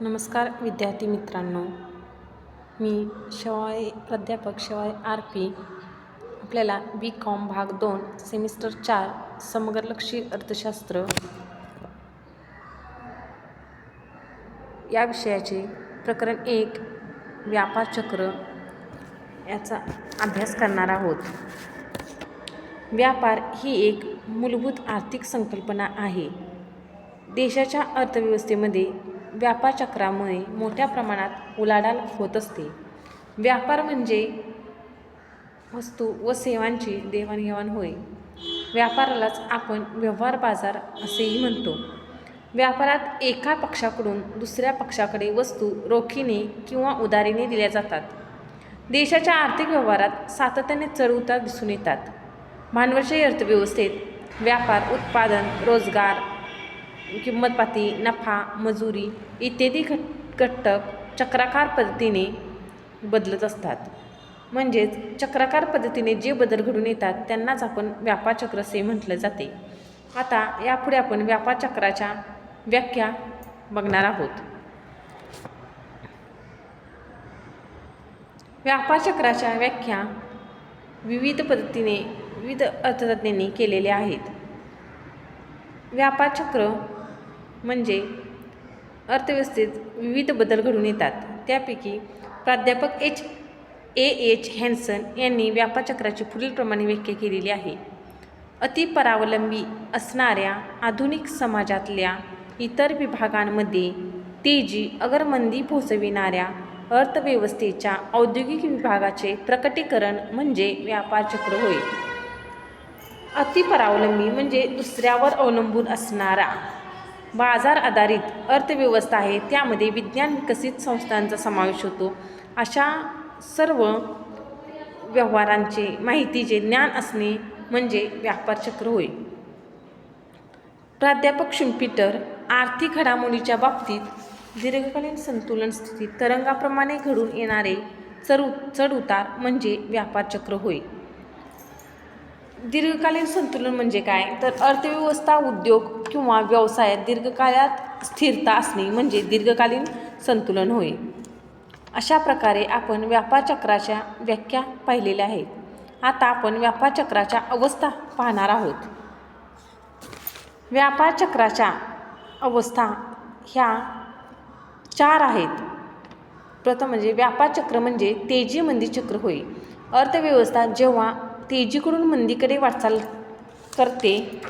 नमस्कार विद्यार्थी मित्रांनो. मी शवाळे प्राध्यापक शवाळे आर पी आपल्याला बी कॉम भाग दोन सेमिस्टर चार समग्रलक्षी अर्थशास्त्र या विषयाचे प्रकरण एक व्यापार चक्र याचा अभ्यास करणार आहोत. व्यापार ही एक मूलभूत आर्थिक संकल्पना आहे. देशाच्या अर्थव्यवस्थेमध्ये व्यापार चक्रामुळे मोठ्या प्रमाणात उलाढाल होत असते. व्यापार म्हणजे वस्तू व सेवांची देवाणघेवाण होय. व्यापारालाच आपण व्यवहार बाजार असेही म्हणतो. व्यापारात एका पक्षाकडून दुसऱ्या पक्षाकडे वस्तू रोखीने किंवा उधारीने दिल्या जातात. देशाच्या आर्थिक व्यवहारात सातत्याने चढउतार दिसून येतात. भांडवलशाही अर्थव्यवस्थेत व्यापार उत्पादन रोजगार किंमतपाती नफा मजुरी इत्यादी घट घटक चक्राकार पद्धतीने बदलत असतात. म्हणजेच चक्राकार पद्धतीने जे बदल घडून येतात त्यांनाच आपण व्यापार चक्र असे म्हटलं जाते. आता यापुढे आपण व्यापार चक्राच्या व्याख्या बघणार आहोत. व्यापार चक्राच्या व्याख्या विविध पद्धतीने विविध अर्थतज्ञांनी केलेल्या आहेत. व्यापार चक्र म्हणजे अर्थव्यवस्थेत विविध बदल घडून येतात. त्यापैकी प्राध्यापक एच. ए. एच. हॅन्सन यांनी व्यापारचक्राची पुढीलप्रमाणे व्याख्या केलेली आहे. अतिपरावलंबी असणाऱ्या आधुनिक समाजातल्या इतर विभागांमध्ये तेजी अगरमंदी पोहोचविणाऱ्या अर्थव्यवस्थेच्या औद्योगिक विभागाचे प्रकटीकरण म्हणजे व्यापार चक्र होय. अतिपरावलंबी म्हणजे दुसऱ्यावर अवलंबून असणारा बाजार आधारित अर्थव्यवस्था आहे त्यामध्ये विज्ञान विकसित संस्थांचा समावेश होतो. अशा सर्व व्यवहारांचे माहितीचे ज्ञान असणे म्हणजे व्यापार चक्र होय. प्राध्यापक शुम्पीटर आर्थिक घडामोडीच्या बाबतीत दीर्घकालीन संतुलन स्थितीत तरंगाप्रमाणे घडून येणारे चढ चढउतार म्हणजे व्यापार चक्र होय. दीर्घकालीन संतुलन म्हणजे काय? तर अर्थव्यवस्था उद्योग किंवा व्यवसायात दीर्घकाळात स्थिरता असणे म्हणजे दीर्घकालीन संतुलन होय. अशा प्रकारे आपण व्यापार चक्राच्या व्याख्या पाहिलेल्या आहेत. आता आपण व्यापार चक्राच्या अवस्था पाहणार आहोत. व्यापार चक्राच्या अवस्था ह्या चार आहेत. प्रथम म्हणजे व्यापार चक्र म्हणजे तेजी मंदी चक्र होय. अर्थव्यवस्था जेव्हा तेजीकडून मंदीकडे वाटचाल करते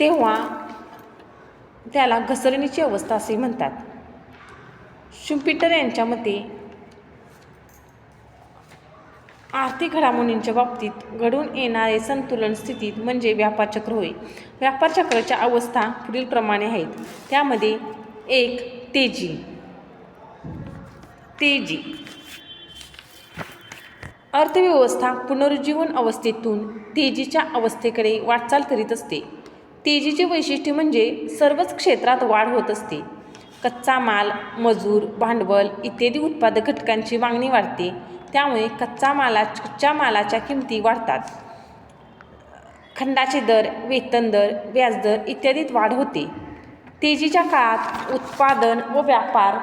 तेव्हा त्याला घसरणीची अवस्था असे म्हणतात. शुम्पिटर यांच्या मते आर्थिक घडामोडींच्या बाबतीत घडून येणारे संतुलन स्थितीत म्हणजे व्यापार चक्र होय. व्यापार चक्राच्या अवस्था पुढीलप्रमाणे आहेत. त्यामध्ये एक तेजी तेजी. अर्थव्यवस्था पुनरुज्जीवन अवस्थेतून तेजीच्या अवस्थेकडे वाटचाल करीत असते. तेजीचे वैशिष्ट्य म्हणजे सर्वच क्षेत्रात वाढ होत असते. कच्चा माल मजूर भांडवल इत्यादी उत्पादक घटकांची मागणी वाढते. त्यामुळे कच्चा माला कच्च्या मालाच्या किमती वाढतात. खंडाचे दर वेतन दर व्याजदर इत्यादीत वाढ होते. तेजीच्या काळात उत्पादन व व्यापार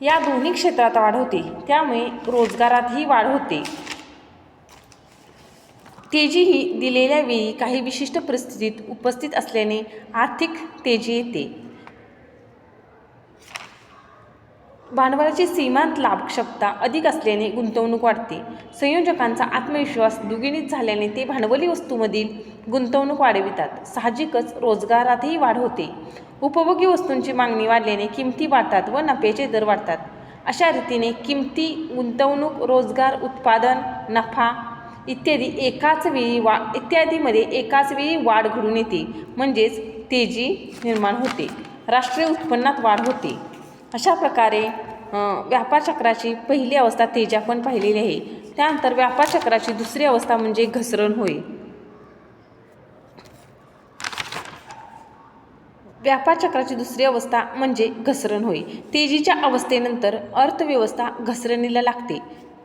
या दोन्ही क्षेत्रात वाढ होते. त्यामुळे रोजगारातही वाढ होते. तेजी ही दिलेल्या वेळी काही विशिष्ट परिस्थितीत उपस्थित असल्याने आर्थिक तेजी येते. भांडवलाची सीमांत लाभक्षमता अधिक असल्याने गुंतवणूक वाढते. संयोजकांचा आत्मविश्वास दुगिणीत झाल्याने ते भांडवली वस्तूमधील गुंतवणूक वाढवितात. साहजिकच रोजगारातही वाढ होते. उपभोगी वस्तूंची मागणी वाढल्याने किमती वाढतात व नफ्याचे दर वाढतात. अशा रीतीने किमती गुंतवणूक रोजगार उत्पादन नफा इत्यादी एकाच वेळी वा इत्यादीमध्ये एकाच वेळी वाढ घडून येते. म्हणजेच तेजी निर्माण होते. राष्ट्रीय उत्पन्नात वाढ होते. अशा प्रकारे व्यापार चक्राची पहिली अवस्था तेजी आपण पाहिलेली आहे. त्यानंतर व्यापार चक्राची दुसरी अवस्था म्हणजे घसरण होय. व्यापार चक्राची दुसरी अवस्था म्हणजे घसरण होय. तेजीच्या अवस्थेनंतर अर्थव्यवस्था घसरणीला लागते.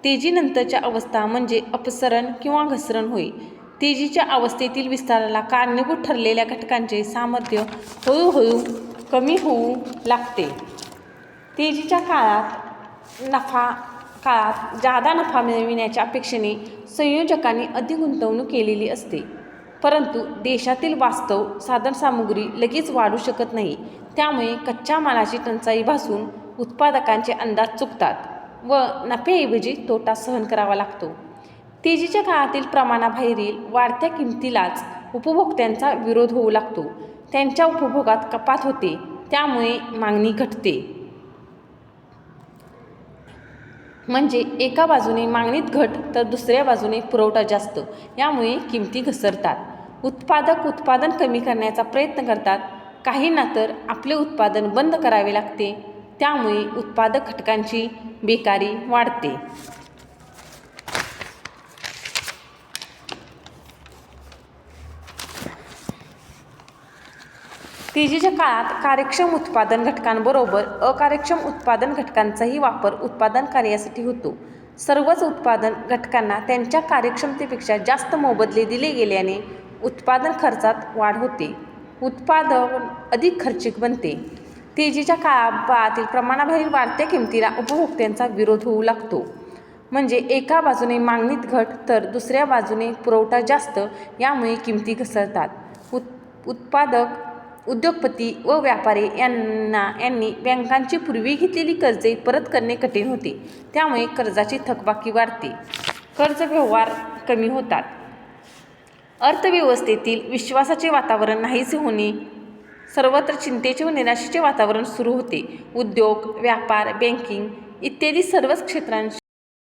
तेजीनंतरच्या अवस्था म्हणजे अपसरण किंवा घसरण होय. तेजीच्या अवस्थेतील विस्ताराला कारणीभूत ठरलेल्या घटकांचे सामर्थ्य हळूहळू कमी होऊ लागते. तेजीच्या काळात नफा काळात जादा नफा मिळविण्याच्या अपेक्षेने संयोजकांनी अधिक गुंतवणूक केलेली असते. परंतु देशातील वास्तव साधनसामुग्री लगेच वाढू शकत नाही. त्यामुळे कच्च्या मालाची टंचाई भासून उत्पादकांचे अंदाज चुकतात. व नफ्याऐवजी तोटा सहन करावा लागतो. तेजीच्या काळातील प्रमाणाबाहेरील वाढत्या किमतीलाच उपभोक्त्यांचा विरोध होऊ लागतो. त्यांच्या उपभोगात कपात होते त्यामुळे मागणी घटते. म्हणजे एका बाजूने मागणीत घट तर दुसऱ्या बाजूने पुरवठा जास्त यामुळे किमती घसरतात. उत्पादक उत्पादन कमी करण्याचा प्रयत्न करतात. काहींना तर आपले उत्पादन बंद करावे लागते. त्यामुळे उत्पादक घटकांची बेकारी वाढते. तेजीच्या काळात कार्यक्षम उत्पादन घटकांबरोबर अकार्यक्षम उत्पादन घटकांचाही वापर उत्पादन कार्यासाठी होतो. सर्वच उत्पादन घटकांना त्यांच्या कार्यक्षमतेपेक्षा जास्त मोबदले दिले गेल्याने उत्पादन खर्चात वाढ होते. उत्पादन अधिक खर्चिक बनते. तेजीच्या काळातील प्रमाणाबाहेर वाढत्या किमतीला उपभोक्त्यांचा विरोध होऊ लागतो. म्हणजे एका बाजूने मागणीत घट तर दुसऱ्या बाजूने पुरवठा जास्त यामुळे किमती घसरतात. उत् उत्पादक उद्योगपती व व्यापारी यांना यांनी बँकांची पूर्वी घेतलेली कर्जे परत करणे कठीण होते. त्यामुळे कर्जाची थकबाकी वाढते. कर्ज व्यवहार कमी होतात. अर्थव्यवस्थेतील विश्वासाचे वातावरण नाहीसे होणे सर्वत्र चिंतेचे व निराशेचे वातावरण सुरू होते. उद्योग व्यापार बँकिंग इत्यादी सर्वच क्षेत्रांशी